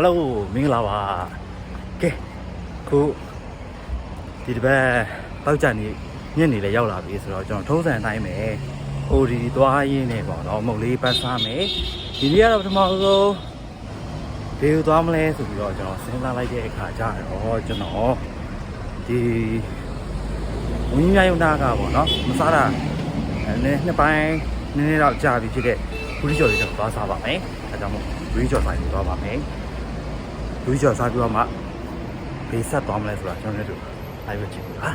ဟယ်လိုမင်္ဂလာပါကဲခုဒီတစ်ပတ်တောက်ကြနေညနေလည်းရောက်လာပြီဆိုတော့ကျွန်တော်ထုံးစံအတိုင်းပဲ OD သွားရင်းနေပေါ့နော်မုတ်လေးပတ်စားမယ်ဒီနေ့ကတော့ပထမဆုံးဘယ်ကိုသွားမလဲဆိုပြီးတော့ကျွန်တော်စဉ်းစားလိုက်တဲ့အခါကျတော့ကျွန်တော်ဒီဝင်းမြယုံနာကပေါ့နော်မစားတာအဲနည်းနှစ်ပိုင်းနည်းနည်းတော့ကြာပြီဖြစ်တဲ့ဘူးကျော်လေးကျွန်တော်သွားစားပါမယ်အဲဒါကြောင့်မို့ဘူးကျော်ဆိုင်ကိုသွားပါမယ် လူကြီးကျော်စားပြီးတော့မှဘေးဆက်သွားမလဲဆိုတာကျွန်တော်တို့လိုက်ဝကြည့်ပါ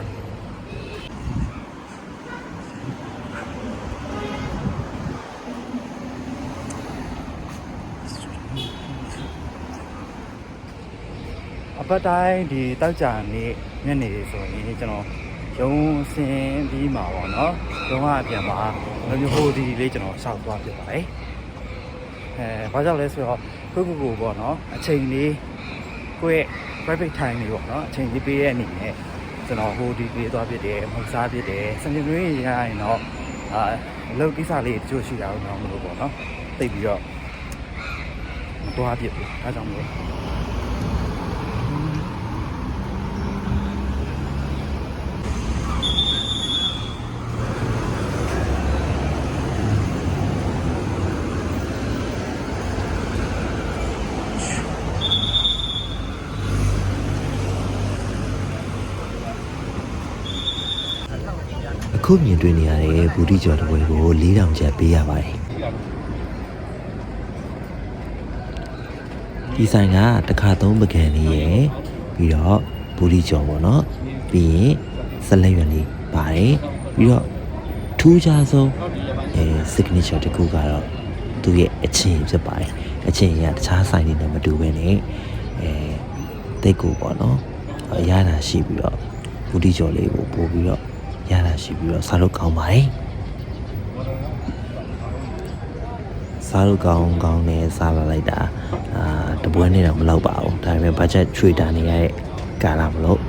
အပတ်တိုင်းဒီတောက်ကြနေညနေဆိုရင်ကျွန်တော်ရုံးစင်ပြီးမှာပေါ့နော်ရုံးကအပြန်မှာမျိုးဟိုဒီလေးကျွန်တော်စောက်သွားပြပါတယ်အဲဘာကြောင့်လဲဆိုတော့ကိုကိုကိုပေါ့နော်အချိန်လေး ကိုယ့်ရဲ့ private time လေးပေါ့နော်အချိန်လေးပေးတဲ့အနေနဲ့ကျွန်တော်ဟိုဒီလေးသွားပြတယ်မဟုတ်စားပြတယ်စနေနေ့ရရင်တော့အာအလုပ်ကိစ္စလေးတချို့ရှိတာတော့မလို့ပေါ့နော်တိတ်ပြီးတော့မသွားပြဘူးအဲဒါကြောင့်မ အခုမြင်တွေ့နေရတဲ့ဘူဒီကျော်တစ်ပွဲကို4000ကျပ်ပေးရပါတယ်ဒီဆိုင်ကတစ်ခါသုံးပကံလေးရယ်ပြီးတော့ဘူဒီကျော်ပေါ့နော်ပြီးရင်ဆက်လက်ရွက်လေးပါတယ်ပြီးတော့ထူးခြားဆုံးအဲ signature တစ်ခုကတော့သူ့ရဲ့အချင်းဖြစ်ပါတယ်အချင်းကတခြားဆိုင်တွေနဲ့မတူဘဲနဲ့အဲတိတ်ကိုပေါ့နော်အရသာရှိပြီးတော့ဘူဒီကျော်လေးကိုပို့ပြီးတော့ ရတာရှိပြီးတော့စားလို့ကောင်းပါတယ်စားလို့ကောင်းကောင်းနဲ့စားလာလိုက်တာအာတပွဲနဲ့တော့မလောက်ပါဘူးဒါပေမဲ့ budget ချွေတာနေရတဲ့ကာလမလို့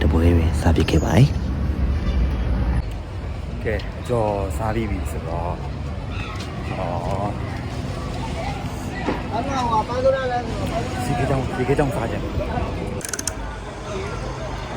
တပွဲပဲစားပြခဲ့ပါတယ်ကဲအကျော်စားပြီးပြီဆိုတော့အော်စီကေတောင်စီကေတောင်စားကြတယ်အာချာနှစ်ခေါက်လိုက်လိုက်ပဲတော့ဟော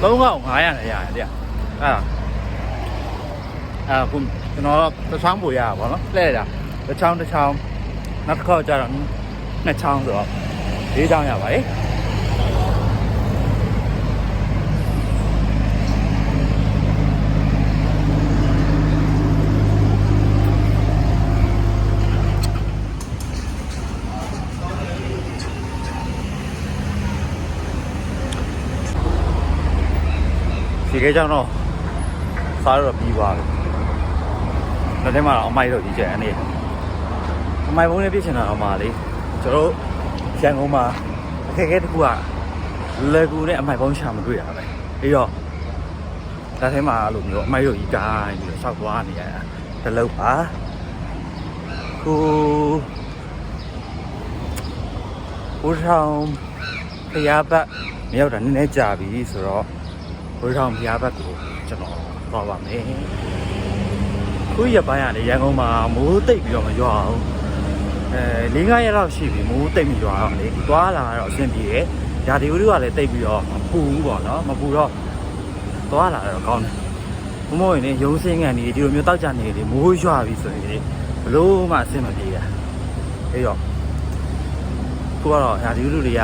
3ကောင်900နဲ့ရတယ်ဗျအဲ့ဒါအခုကျွန်တော်တော့တစ်ချောင်းပူရတာပေါ့နော်လှည့်တာတစ်ချောင်းတစ်ချောင်းနောက်တစ်ခေါက်ကျတော့နှစ်ချောင်းဆိုတော့၄ချောင်းရပါတယ် ဒီကဲကြောင့်တော့စားတော့ပြီးသွားပြီ။နောက်ထဲမှာတော့အမိုက်တော့ဒီကျန်နေ။အမိုက်ဘုံလေးပြစ်ချင်တာတော့မှလေကျွန်တော်တို့ရန်ကုန်မှာအခက်အခဲတစ်ခုကလေကူနဲ့အမိုက်ဘုံရှာမတွေ့ရပဲ။ပြီးတော့ဒါထဲမှာအဲ့လိုမျိုးအမိုက်တို့ကြီးကိုင်းပြီးတော့ဆောက်သွားနေရတာတလုံးပါ။ကိုဘုရားဖျားပတ်မရောက်တာနည်းနည်းကြာပြီဆိုတော့ ဝေထောင်ဘုရားဘက်ကိုကျွန်တော်သွားပါမယ်။ခုရပိုင်းကလေရန်ကုန်မှာမိုးတိတ်ပြီးတော့မရွာအောင်အဲ၄၅ရက်လောက်ရှိပြီမိုးတိတ်မရွာအောင်လေသွားလာတော့အဆင်ပြေတယ်။ဓာတီဦးတို့ကလည်းတိတ်ပြီးတော့မပူဘူးပေါ့နော်မပူတော့သွားလာတော့ကောင်းတယ်။မမို့ရင်လေရုံးစင်းကန်နေဒီလိုမျိုးတောက်ကြနေလေမိုးရွာပြီဆိုရင်လေဘလို့မှအဆင်မပြေတာ။အေးတော့ခုကတော့ဓာတီဦးတို့တွေက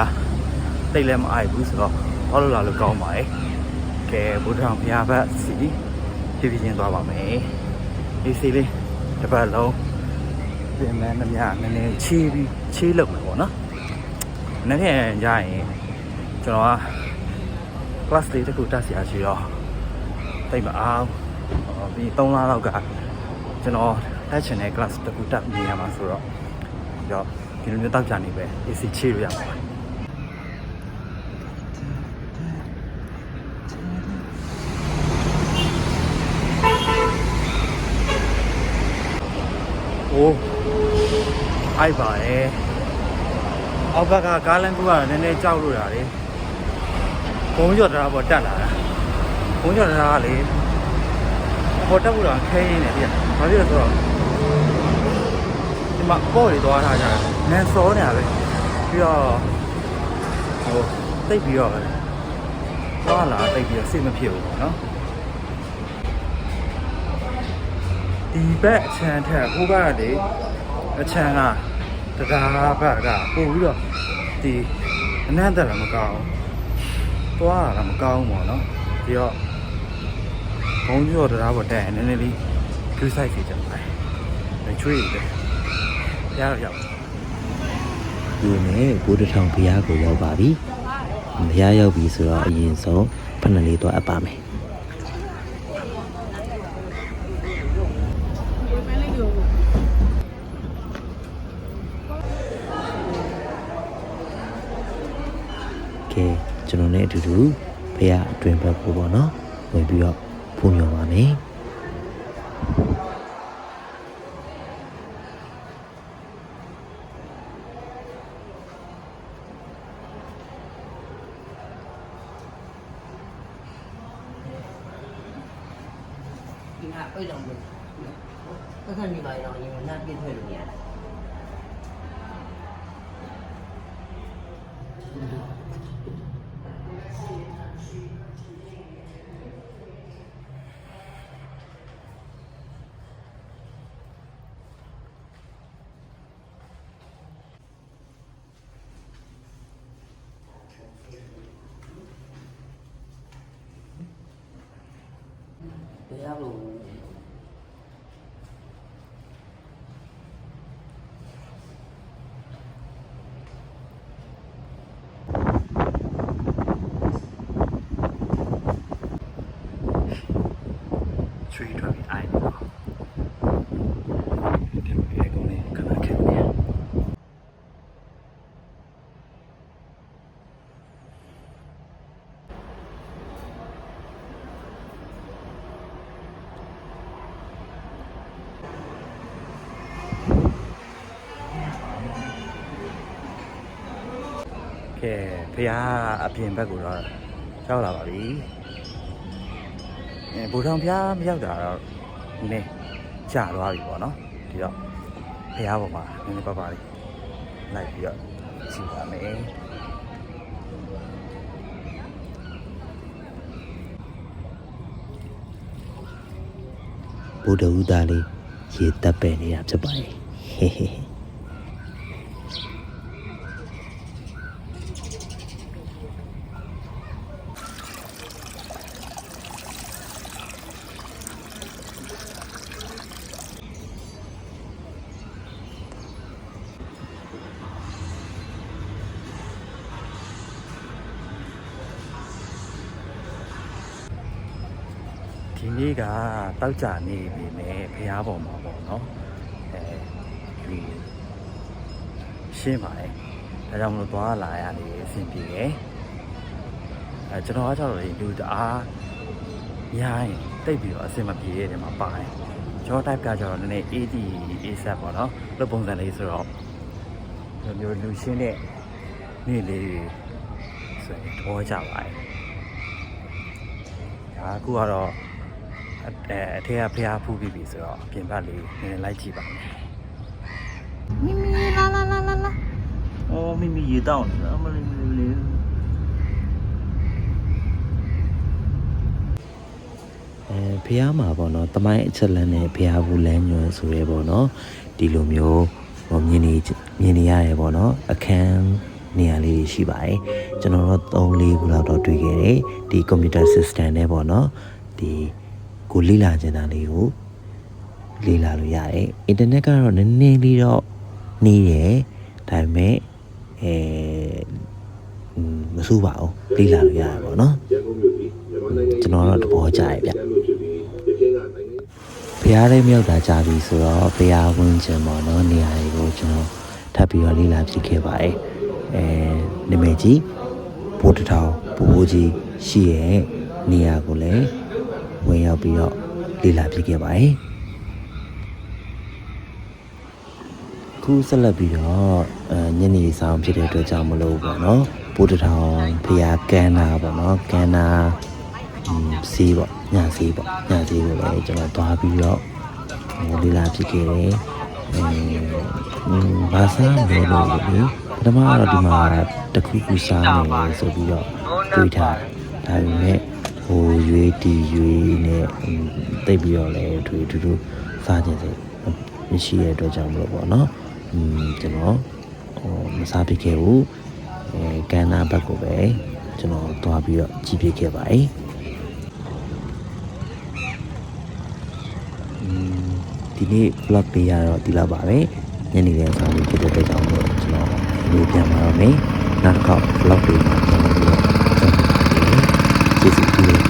တိတ်လည်းမအိုက်ဘူးဆိုတော့ဘာလို့လာလို့ကောင်းပါရဲ့။ ကဲဘုရားဘုရားဘတ်စီဖြည်းဖြည်းချင်းသွားပါမယ်ဒီစီလေးတစ်ပတ်လုံးပြင်မန်းနှမြနည်းနည်းချီးပြီးချီးလုပ်မယ်ပေါ့နော်နေ့ဖြန်ကြရင်ကျွန်တော်က class လေးတစ်ခုတက်ဆရာရှိတော့တိတ်မအောင်ဟောပြီး3လလောက်ကကျွန်တော်တက်ချင်တဲ့ class တစ်ခုတက်နေရမှာဆိုတော့ကြောဒီလိုမျိုးတောက်ကြနေပဲ AC ချေလို့ရမှာပါ โอ้အိုက်ပါတယ်အောက်ဘက်ကကားလမ်းကူကနည်းနည်းကြောက်လို့ရတယ်ဘုံကျော်တရားပေါ်တက်လာတာဘုံကျော်တရားကလေပေါ်တက်ဖို့တော့ခဲရင်းနေပြီ။ဘာဖြစ်လဲဆိုတော့ဒီမှာပေါ့တွေသွားထားကြတာ။နန်စောနေရပဲ။ပြီးတော့ဟိုတိတ်ပြီးတော့သွားလာတိတ်ပြီးတော့စိတ်မဖြစ်ဘူးပေါ့နော်။ ဒီဘက်အချမ်းထက်ဟိုဘက်ကလေအချမ်းကတရားဘက်ကပို့ပြီးတော့ဒီအနန္တရမကောင်းဘူး။သွားတာမကောင်းဘူးပေါ့နော်။ပြီးတော့ဘုံကျော်တရားပေါ်တက်ရင်နည်းနည်းလေးကျူးဆိုင်စီကြပါတယ်။မချွေးတယ်။ရတော့ရောက်ဒီနဲ့ဘိုးတထောင်ဘုရားကိုရောက်ပါပြီဘုရားရောက်ပြီဆိုတော့အရင်ဆုံးဖဏလေးတော့အပ်ပါမယ်ကဲ ကျွန်တော်နဲ့အတူတူဘုရားအတွင်ဘက်ကိုပေါ့နော်ဝင်ပြီးတော့ဖုန်မြော်ပါမယ်ဒီဟာအိတ်တော်မလို့သက်သက်နေပါတော့ရင်နတ်ပြည့်ထွက်လို့ရတယ် တရားလို့ချွေးထွက်ပြီးအိုင်နေတော့ဒီလိုလေးကောင်းနေခဏခက်နေ ကဲဖះအပြင်ဘက်ကိုတော့ရောက်လာပါပြီအဲဘူထောင်ဖះမရောက်တာတော့နည်းကြာသွားပြီပေါ့နော်ဒီတော့ဖះပေါ်မှာနည်းနည်းပါးပါးလေးလိုက်ပြီးတော့ကြည့်ပါမယ်ဗုဒ္ဓဥသားလေးရေတက်ပယ်နေတာဖြစ်ပါတယ်ဟေဟေ ဒီနေ့ကတောက်ကြနေပြီနဲ့ဖះပေါ်မှာပေါ့နော်အဲဒီရှင်းပါတယ်ဒါကြောင့်မလို့သွားလာရနေအဆင်ပြေတယ်အဲကျွန်တော်ကကျတော့လေလူတအားညားရင်တိတ်ပြီးတော့အဆင်မပြေတဲ့နေရာမှာပါတယ်ကျွန်တော် type ကကျတော့နည်းနည်း AD ASAP ပေါ့နော်လို့ပုံစံလေးဆိုတော့ဒီလိုမျိုးလူရှင်းတဲ့နေ့လေးတွေဆိုရင်တော့ကြပါတယ်ဒါအခုကတော့ အဲအထက်ကဖျားဖူးပြီးပြီဆိုတော့ပြင်ပလေးနည်းနည်းလိုက်ကြည့်ပါမယ်မိမိလာလာလာလာလာအော်မိမိရေတောင်းနေတာမလေးမလေးမလေးအဲဖျားမှာပေါ့နော်တမိုင်းအချက်လန်းနဲ့ဖျားဘူးလမ်းညွန်ဆိုရဲပေါ့နော်ဒီလိုမျိုးဟိုမြင်နေမြင်နေရတယ်ပေါ့နော်အခန်းနေရာလေးတွေရှိပါတယ်ကျွန်တော်တို့3 4ခုလောက်တော့တွေ့ခဲ့တယ်ဒီ computer system နဲ့ပေါ့နော်ဒီ ကိုလေ့လာချင်တာလေးကိုလေ့လာလို့ရတယ်အင်တာနက်ကတော့နည်းနည်းလေးတော့နှီးတယ်ဒါပေမဲ့အဲอืมမစိုးပါဘူးလေ့လာလို့ရတယ်ပေါ့နော်ရန်ကုန်မြို့ပြည်မြန်မာနိုင်ငံကျွန်တော်တော့သဘောကျတယ်ဗျရန်ကုန်ဖြစ်ပြီးပြပြင်းကနိုင်ငံဘုရားလေးမြောက်တာကြာပြီဆိုတော့ဘုရားဝင်ခြင်းပေါ့နော်နေရာတွေကိုကျွန်တော်ထပ်ပြီးတော့လေ့လာဖြစ်ခဲ့ပါတယ်အဲနာမည်ကြီးဘိုးတစ်ထောင်ဘိုးကြီးရှိရဲ့နေရာကိုလည်း ဝင်ရောက်ပြီးတော့လေ့လာပြခဲ့ပါတယ်ခုဆက်လက်ပြီးတော့ညနေဆောင်ဖြစ်တဲ့အတွက်ကြောင့်မလို့ပေါ့နော်ဘုဒ္ဓထောင်ဖရာကန်းနာပေါ့နော်ကန်းနာစီးပေါ့ညစီးပေါ့ညစီးကိုလည်းကျွန်တော်သွားပြီးတော့လေ့လာဖြစ်ခဲ့တယ်ဘာသာမလို့လို့ပထမတော့ဒီမှာတခုခုစားမယ်ဆိုပြီးတော့တွေးထားဒါပေမဲ့ ဟိုရွေးတီရွေးနဲ့တိတ်ပြီးတော့လည်းသူသူတို့စားခြင်းစိတ်မရှိတဲ့အတွက်ကြောင့်မလို့ပေါ့နော်อืมကျွန်တော်ဟိုမစားဖြစ်ခဲ့ဘူးအဲကန္နာဘက်ကိုပဲကျွန်တော်တွားပြီးတော့ကြည့်ဖြစ်ခဲ့ပါတယ်ဒီနေ့ vlog ပေးရတော့ဒီလောက်ပါပဲညနေလယ်ဆောင်ပြီးဖြစ်တဲ့အတွက်ကြောင့်ကျွန်တော်ဒီပြန်လာတော့မယ်နောက်တစ်ခေါက် vlog ပေးမှာ KG